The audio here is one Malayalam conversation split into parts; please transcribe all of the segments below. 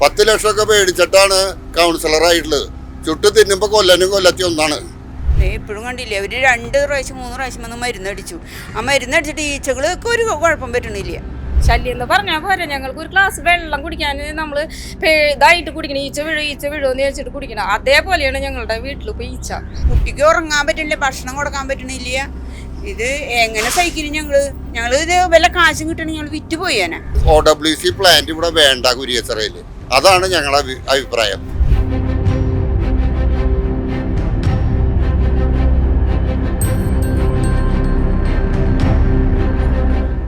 പത്ത് ലക്ഷമൊക്കെ മേടിച്ചിട്ടാണ് കൗൺസിലറായിട്ടുള്ളത്. ചുട്ടു തിന്നുമ്പോൾ കൊല്ലനും കൊല്ലത്തി ഒന്നാണ്. എപ്പോഴും ഇപ്പോഴും കണ്ടില്ലേ അവർ രണ്ട് പ്രാവശ്യം മൂന്ന് പ്രാവശ്യം വന്ന് മരുന്നടിച്ചു ആ മരുന്നടിച്ചിട്ട് ഈച്ചകൾക്ക് ഒരു കുഴപ്പം പറ്റണില്ല ശല്യം എന്ന് പറഞ്ഞാൽ പോരാ ഞങ്ങൾക്ക് ഒരു ഗ്ലാസ് വെള്ളം കുടിക്കാൻ നമ്മൾ ഇതായിട്ട് കുടിക്കണം ഈച്ച വീഴും ഈച്ച വീഴുമെന്ന് ചോദിച്ചിട്ട് കുടിക്കണം. അതേപോലെയാണ് ഞങ്ങളുടെ വീട്ടിൽ ഇപ്പോൾ ഈച്ച. കുട്ടിക്ക് ഉറങ്ങാൻ പറ്റില്ല ഭക്ഷണം കൊടുക്കാൻ പറ്റണില്ല ഇത് എങ്ങനെ സഹിക്കുന്നു ഞങ്ങൾ? ഞങ്ങൾ ഇത് വല്ല കാശും കിട്ടണമെങ്കിൽ ഞങ്ങൾ വിറ്റ് പോയേനെ. ഒ ഡബ്ല്യു സി പ്ലാന്റ് ഇവിടെ വേണ്ട കുരിയച്ചറയിൽ അതാണ് ഞങ്ങളുടെ അഭിപ്രായം.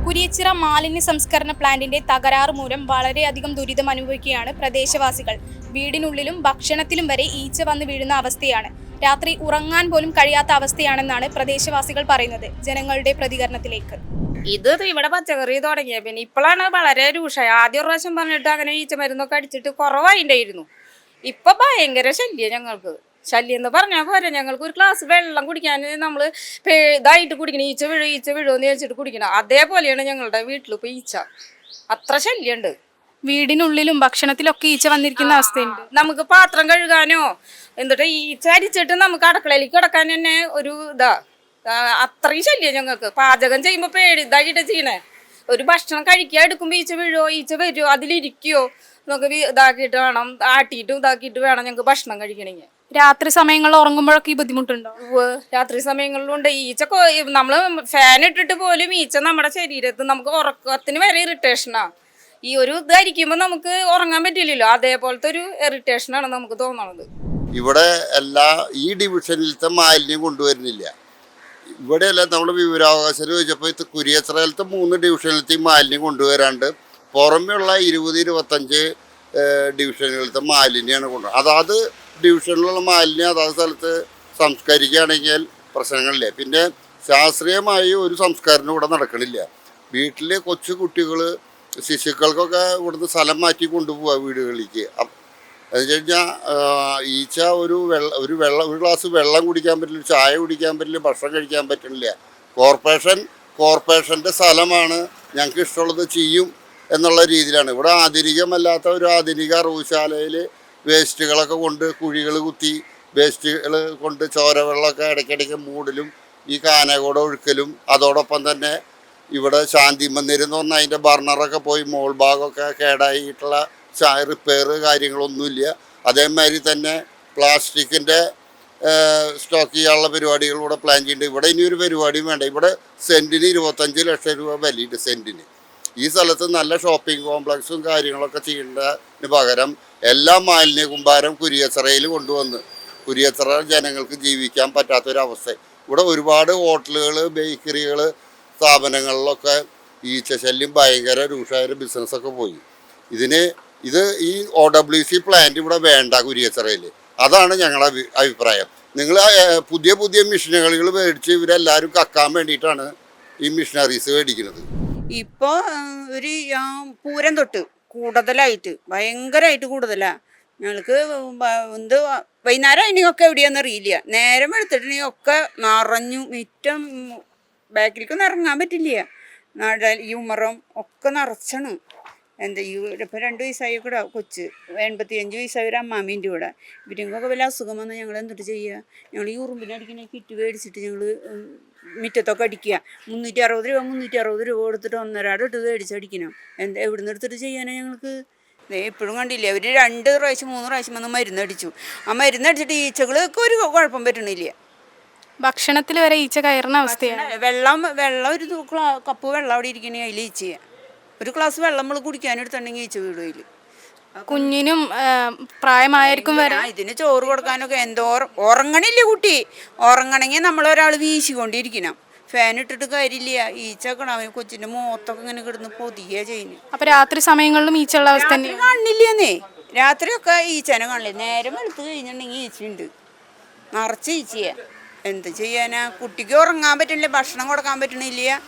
കുരിയച്ചിറ മാലിന്യ സംസ്കരണ പ്ലാന്റിന്റെ തകരാറ് മൂലം വളരെയധികം ദുരിതം അനുഭവിക്കുകയാണ് പ്രദേശവാസികൾ. വീടിനുള്ളിലും ഭക്ഷണത്തിലും വരെ ഈച്ച വന്ന് വീഴുന്ന അവസ്ഥയാണ്. രാത്രി ഉറങ്ങാൻ പോലും കഴിയാത്ത അവസ്ഥയാണെന്നാണ് പ്രദേശവാസികൾ പറയുന്നത്. ജനങ്ങളുടെ പ്രതികരണത്തിലേക്ക്. ഇത് ഇവിടെ പച്ചക്കറി തുടങ്ങിയ. പിന്നെ ഇപ്പോഴാണ് വളരെ രൂക്ഷമായി ആദ്യം പ്രാവശ്യം പറഞ്ഞിട്ട് അങ്ങനെ ഈച്ച മരുന്നൊക്കെ അടിച്ചിട്ട് കുറവായിണ്ടായിരുന്നു. ഇപ്പൊ ഭയങ്കര ശല്യം ഞങ്ങൾക്ക്. ശല്യം എന്ന് പറഞ്ഞാൽ പോരാ ഞങ്ങൾക്ക് ഒരു ഗ്ലാസ് വെള്ളം കുടിക്കാൻ നമ്മൾ ഇതായിട്ട് കുടിക്കണം ഈച്ച വീഴും ഈച്ച വീഴുമെന്ന് വെച്ചിട്ട് കുടിക്കണം. അതേപോലെയാണ് ഞങ്ങളുടെ വീട്ടിൽ ഇപ്പോൾ ഈച്ച. അത്ര ശല്യമുണ്ട് വീടിനുള്ളിലും ഭക്ഷണത്തിലൊക്കെ ഈച്ച വന്നിരിക്കുന്ന അവസ്ഥയുണ്ട്. നമുക്ക് പാത്രം കഴുകാനോ എന്നിട്ട് ഈച്ച അരിച്ചിട്ട് നമുക്ക് അടുക്കളയിലേക്ക് കിടക്കാൻ തന്നെ ഒരു ഇതാ. അത്രയും ശല്യം ഞങ്ങൾക്ക്. പാചകം ചെയ്യുമ്പോൾ പേടി ഇതായിട്ട് ചെയ്യണേ. ഒരു ഭക്ഷണം കഴിക്കാൻ എടുക്കുമ്പോൾ ഈച്ച വീഴോ ഈച്ച വരുമോ അതിലിരിക്കുവോ നമുക്ക് ഇതാക്കിയിട്ട് വേണം ആട്ടിയിട്ടും ഇതാക്കിയിട്ട് വേണം ഞങ്ങൾക്ക് ഭക്ഷണം കഴിക്കണമെങ്കിൽ രാത്രി സമയങ്ങളിൽ ഉറങ്ങുമ്പോഴൊക്കെ ഈ ബുദ്ധിമുട്ടുണ്ടോ? രാത്രി രാത്രി സമയങ്ങളിലുണ്ട് ഈച്ച നമ്മൾ ഫാൻ ഇട്ടിട്ട് പോലും ഈച്ച നമ്മുടെ ശരീരത്ത് നമുക്ക് ഉറക്കത്തിന് വരെ ഇറിറ്റേഷനാ ഈ ഒരു ഇതായിരിക്കുമ്പോൾ നമുക്ക് ഉറങ്ങാൻ പറ്റില്ലല്ലോ. അതേപോലത്തെ ഒരു ഇറിറ്റേഷനാണ് നമുക്ക് തോന്നണത്. ഇവിടെ എല്ലാ ഈ ഡിവിഷനിലത്തെ മാലിന്യം കൊണ്ടുവരുന്നില്ല. ഇവിടെയല്ല നമ്മൾ വിവരാവകാശം ചോദിച്ചപ്പോൾ ഇത് കുരിയത്രയിലത്തെ മൂന്ന് ഡിവിഷനിലത്തെ മാലിന്യം കൊണ്ടുവരാണ്ട് പുറമെയുള്ള ഇരുപത് ഇരുപത്തഞ്ച് ഡിവിഷനുകളിലത്തെ മാലിന്യമാണ് കൊണ്ടുവരുന്നത് അതാത് ഡിവിഷനിലുള്ള മാലിന്യം അതാത് സ്ഥലത്ത് സംസ്കരിക്കുകയാണെങ്കിൽ പ്രശ്നങ്ങളില്ല. പിന്നെ ശാസ്ത്രീയമായി ഒരു സംസ്കാരം ഇവിടെ നടക്കണില്ല. വീട്ടിലെ കൊച്ചു കുട്ടികൾ ശിശുക്കൾക്കൊക്കെ ഇവിടുന്ന് സ്ഥലം മാറ്റി കൊണ്ടുപോവുക വീടുകളിലേക്ക്. എന്ന് വെച്ച് കഴിഞ്ഞാൽ ഈച്ച ഒരു വെള്ള ഒരു വെള്ളം ഒരു ഗ്ലാസ് വെള്ളം കുടിക്കാൻ പറ്റില്ല ചായ കുടിക്കാൻ പറ്റില്ല ഭക്ഷണം കഴിക്കാൻ പറ്റുന്നില്ല കോർപ്പറേഷൻ കോർപ്പറേഷന്റെ സ്ഥലമാണ് ഞങ്ങൾക്ക് ഇഷ്ടമുള്ളത് ചെയ്യും എന്നുള്ള രീതിയിലാണ്. ഇവിടെ ആധുനികമല്ലാത്ത ഒരു ആധുനിക റൂശാലയിൽ വേസ്റ്റുകളൊക്കെ കൊണ്ട് കുഴികൾ കുത്തി വേസ്റ്റുകൾ കൊണ്ട് ചോരവെള്ളമൊക്കെ ഇടയ്ക്കിടയ്ക്ക് മൂടലും ഈ കാനകൂടെ ഒഴുക്കലും അതോടൊപ്പം തന്നെ ഇവിടെ ശാന്തി മന്ദിരം എന്ന് പറഞ്ഞാൽ അതിന്റെ ബർണറൊക്കെ പോയി മോൾ ഭാഗമൊക്കെ കേടായിട്ടുള്ള റിപ്പയർ കാര്യങ്ങളൊന്നുമില്ല. അതേമാതിരി തന്നെ പ്ലാസ്റ്റിക്കിന്റെ സ്റ്റോക്ക് ചെയ്യാനുള്ള പരിപാടികൾ ഇവിടെ പ്ലാൻ ചെയ്യുന്നുണ്ട് ഇവിടെ ഇനിയൊരു പരിപാടിയും വേണ്ട. ഇവിടെ സെന്റിന് ഇരുപത്തഞ്ച് ലക്ഷം രൂപ വിലയുണ്ട് സെന്റിന് ഈ സ്ഥലത്ത് നല്ല ഷോപ്പിംഗ് കോംപ്ലക്സും കാര്യങ്ങളൊക്കെ ചെയ്യേണ്ടതിന് പകരം എല്ലാ മാലിന്യ കുമ്പാരം കുരിയച്ചറയിൽ കൊണ്ടുവന്ന് കുരിയച്ചറ ജനങ്ങൾക്ക് ജീവിക്കാൻ പറ്റാത്തൊരവസ്ഥ. ഇവിടെ ഒരുപാട് ഹോട്ടലുകൾ ബേക്കറികൾ സ്ഥാപനങ്ങളിലൊക്കെ ഈച്ചശല്യം ഭയങ്കര രൂക്ഷമായ ബിസിനസ്സൊക്കെ പോയി. ഇതിന് ഇത് ഈ ഒ ഡബ്ല്യു സി പ്ലാന്റ് ഇവിടെ വേണ്ട കുരിയത്തറയിൽ അതാണ് ഞങ്ങളുടെ അഭിപ്രായം. നിങ്ങൾ പുതിയ പുതിയ മെഷീനുകൾ മേടിച്ച് ഇവരെല്ലാവരും കക്കാൻ വേണ്ടിയിട്ടാണ് ഈ മിഷനറീസ് മേടിക്കുന്നത്. ഇപ്പോൾ ഒരു പൂരം തൊട്ട് കൂടുതലായിട്ട് ഭയങ്കരമായിട്ട് കൂടുതലാണ് ഞങ്ങൾക്ക് എന്ത് വൈകുന്നേരം അതിനൊക്കെ എവിടെയാണെന്ന് അറിയില്ല. നേരം എടുത്തിട്ടുണ്ടെങ്കിൽ ഒക്കെ നിറഞ്ഞു മിറ്റം ബാക്കിലേക്കൊന്നും ഇറങ്ങാൻ പറ്റില്ല. നട ഈ ഉമറും ഒക്കെ നിറച്ചാണ്. എന്താ ഈ ഇപ്പം രണ്ട് വയസ്സായി കൂടെ കൊച്ച് എൺപത്തി അഞ്ച് വയസ്സായ ഒരു അമ്മാമീന്റെ കൂടെ. ഇവരെങ്കൊക്കെ വല്ല അസുഖം വന്നാൽ ഞങ്ങൾ എന്തിട്ട് ചെയ്യുക ഞങ്ങൾ ഈ ഉറുമ്പിനടിക്കുന്ന കിറ്റ് മേടിച്ചിട്ട് ഞങ്ങൾ മുറ്റത്തൊക്കെ അടിക്കുക. മുന്നൂറ്റി അറുപത് രൂപ മുന്നൂറ്റി അറുപത് രൂപ കൊടുത്തിട്ട് ഒന്നരാട് ഇട്ട് മേടിച്ചടിക്കണം എന്താ എവിടെ നിന്ന് എടുത്തിട്ട് ചെയ്യാനാണ് ഞങ്ങൾക്ക്? എപ്പോഴും കണ്ടില്ലേ അവർ രണ്ട് പ്രാവശ്യം മൂന്ന് പ്രാവശ്യം വന്ന് മരുന്നടിച്ചു ആ മരുന്നടിച്ചിട്ട് ഈച്ചകൾക്ക് ഒരു കുഴപ്പം പറ്റണില്ല. ഭക്ഷണത്തിൽ വരെ ഈച്ച കയറുന്ന അവസ്ഥയാണ്. വെള്ളം വെള്ളം ഒരു കപ്പ് വെള്ളം അവിടെ ഇരിക്കണേ അതിൽ ഈച്ച ഒരു ഗ്ലാസ് വെള്ളം നമ്മൾ കുടിക്കാനെടുത്തുണ്ടെങ്കിൽ ഈച്ച വീടുകയിൽ കുഞ്ഞിനും പ്രായമായിരിക്കും വരാം ഇതിന് ചോറ് കൊടുക്കാനൊക്കെ എന്തോ ഉറങ്ങണില്ല കുട്ടി. ഉറങ്ങണമെങ്കിൽ നമ്മളൊരാൾ വീശിക്കൊണ്ടിരിക്കണം. ഫാൻ ഇട്ടിട്ട് കാര്യമില്ല. ഈച്ച കിണാവും കൊച്ചിന്റെ മുഖത്തൊക്കെ ഇങ്ങനെ കിടന്ന് പൊതിയ ചെയ്യുന്നു. അപ്പൊ രാത്രി സമയങ്ങളിലും ഈച്ചയുള്ള അവസ്ഥ കാണില്ലെന്നേ. രാത്രിയൊക്കെ ഈച്ചനെ കാണില്ല? നേരം എടുത്തു കഴിഞ്ഞിട്ടുണ്ടെങ്കിൽ ഈച്ചയുണ്ട്. നിറച്ച് ഈച്ചയാ. എന്ത് ചെയ്യാനാ? കുട്ടിക്ക് ഉറങ്ങാൻ പറ്റില്ല ഭക്ഷണം കൊടുക്കാൻ പറ്റണില്ല.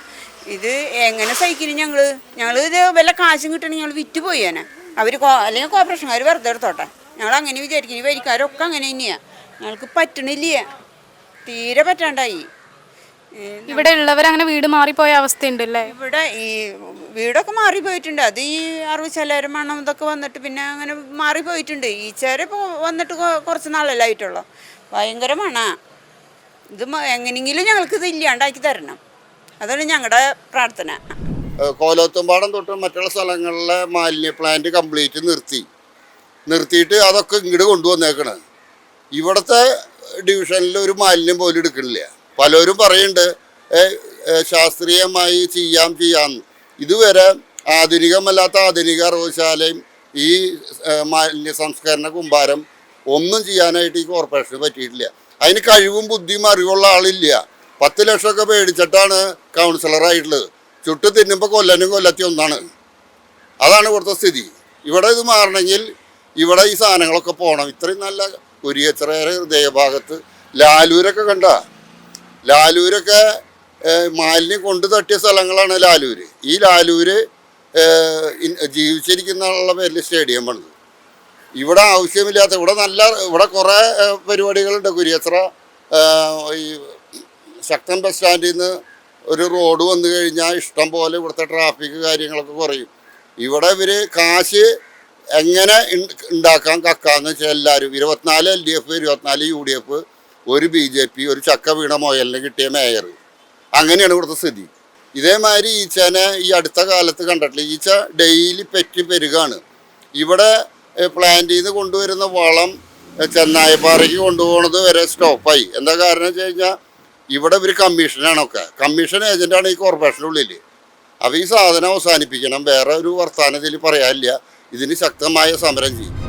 ഇത് എങ്ങനെ സഹിക്കുന്നു ഞങ്ങൾ ഞങ്ങൾ ഇത് വല്ല കാശും കിട്ടണമെങ്കിൽ ഞങ്ങൾ വിറ്റ് പോയേനെ. അവർ അല്ലെങ്കിൽ കോർപ്പറേഷൻകാർ വെറുതെ എടുത്തോട്ടെ. ഞങ്ങൾ അങ്ങനെ വിചാരിക്കുന്നു വരിക്കാരൊക്കെ അങ്ങനെ തന്നെയാണ് ഞങ്ങൾക്ക് പറ്റണില്ല. തീരെ പറ്റാണ്ടായി. ഇവിടെ ഉള്ളവർ അങ്ങനെ വീട് മാറിപ്പോയ അവസ്ഥയുണ്ട് അല്ലേ ഇവിടെ ഈ വീടൊക്കെ മാറിപ്പോയിട്ടുണ്ട്. അത് ഈ അറിവ് ചിലരും മണം ഇതൊക്കെ വന്നിട്ട് പിന്നെ അങ്ങനെ മാറിപ്പോയിട്ടുണ്ട്. ഈ ചേരെ വന്നിട്ട് കുറച്ച് നാളല്ലേ ആയിട്ടുള്ളൂ. ഭയങ്കര മണാ. ഇത് എങ്ങനെയെങ്കിലും ഞങ്ങൾക്ക് ഇത് ഇല്ലാണ്ടാക്കി തരണം. അതാണ് ഞങ്ങളുടെ പ്രാർത്ഥന. കോലോത്തുംപാടം തൊട്ട് മറ്റുള്ള സ്ഥലങ്ങളിലെ മാലിന്യ പ്ലാന്റ് കംപ്ലീറ്റ് നിർത്തി. നിർത്തിയിട്ട് അതൊക്കെ ഇങ്ങോട്ട് കൊണ്ടുവന്നേക്കണ്. ഇവിടുത്തെ ഡിവിഷനിൽ ഒരു മാലിന്യം പോലും എടുക്കണില്ല. പലരും പറയുന്നുണ്ട് ശാസ്ത്രീയമായി ചെയ്യാം ചെയ്യാം. ഇതുവരെ ആധുനികമല്ലാത്ത ആധുനിക അറവശാലയും ഈ മാലിന്യ സംസ്കരണ കുമ്പാരം ഒന്നും ചെയ്യാനായിട്ട് ഈ കോർപ്പറേഷന് പറ്റിയിട്ടില്ല. അതിന് കഴിവും ബുദ്ധിയും അറിവുള്ള ആളില്ല. പത്ത് ലക്ഷമൊക്കെ മേടിച്ചിട്ടാണ് കൗൺസിലറായിട്ടുള്ളത്. ചുട്ടു തിന്നുമ്പോൾ കൊല്ലനും കൊല്ലത്തി ഒന്നാണ്. അതാണ് ഇവിടുത്തെ സ്ഥിതി. ഇവിടെ ഇത് മാറണമെങ്കിൽ ഇവിടെ ഈ സാധനങ്ങളൊക്കെ പോകണം ഇത്രയും നല്ല കുരിയച്ചിറയുടെ ഹൃദയഭാഗത്ത്. ലാലൂരൊക്കെ കണ്ട? ലാലൂരൊക്കെ മാലിന്യം കൊണ്ട് തട്ടിയ സ്ഥലങ്ങളാണ് ലാലൂര്. ഈ ലാലൂര് ജീവിച്ചിരിക്കുന്ന പേരിൽ സ്റ്റേഡിയം പണിത് ഇവിടെ ആവശ്യമില്ലാത്ത ഇവിടെ നല്ല ഇവിടെ കുറേ പരിപാടികളുണ്ട്. കുരിയത്ര ഈ ശക്തൻ ബസ് സ്റ്റാൻഡിൽ നിന്ന് ഒരു റോഡ് വന്നു കഴിഞ്ഞാൽ ഇഷ്ടം പോലെ ഇവിടുത്തെ ട്രാഫിക് കാര്യങ്ങളൊക്കെ കുറയും. ഇവിടെ ഇവർ കാശ് എങ്ങനെ ഉണ്ടാക്കാൻ ഉണ്ടാക്കാം കക്കാന്ന് വെച്ചാൽ എല്ലാവരും ഇരുപത്തിനാല് എൽ ഡി എഫ് ഇരുപത്തിനാല് യു ഡി എഫ് ഒരു ബി ജെ പി ഒരു ചക്ക വീണ മൊയലിന് കിട്ടിയ മേയർ. അങ്ങനെയാണ് ഇവിടുത്തെ സ്ഥിതി. ഇതേമാതിരി ഈച്ചനെ ഈ അടുത്ത കാലത്ത് കണ്ടിട്ടില്ല? ഈച്ച ഡെയിലി പെറ്റി പെരുകാണ്. ഇവിടെ പ്ലാന്റിൽ നിന്ന് കൊണ്ടുവരുന്ന വളം ചെന്നായപ്പാറയ്ക്ക് കൊണ്ടുപോകുന്നത് വരെ സ്റ്റോപ്പായി. എന്താ കാരണം വെച്ച് കഴിഞ്ഞാൽ ഇവിടെ ഇവർ കമ്മീഷനാണൊക്കെ. കമ്മീഷൻ ഏജന്റാണ് ഈ കോർപ്പറേഷനുള്ളിൽ അപ്പോൾ ഈ സാധനം അവസാനിപ്പിക്കണം. വേറെ ഒരു വർത്താനത്തിൽ പറയാനില്ല. ഇതിന് ശക്തമായ സമരം ചെയ്യും.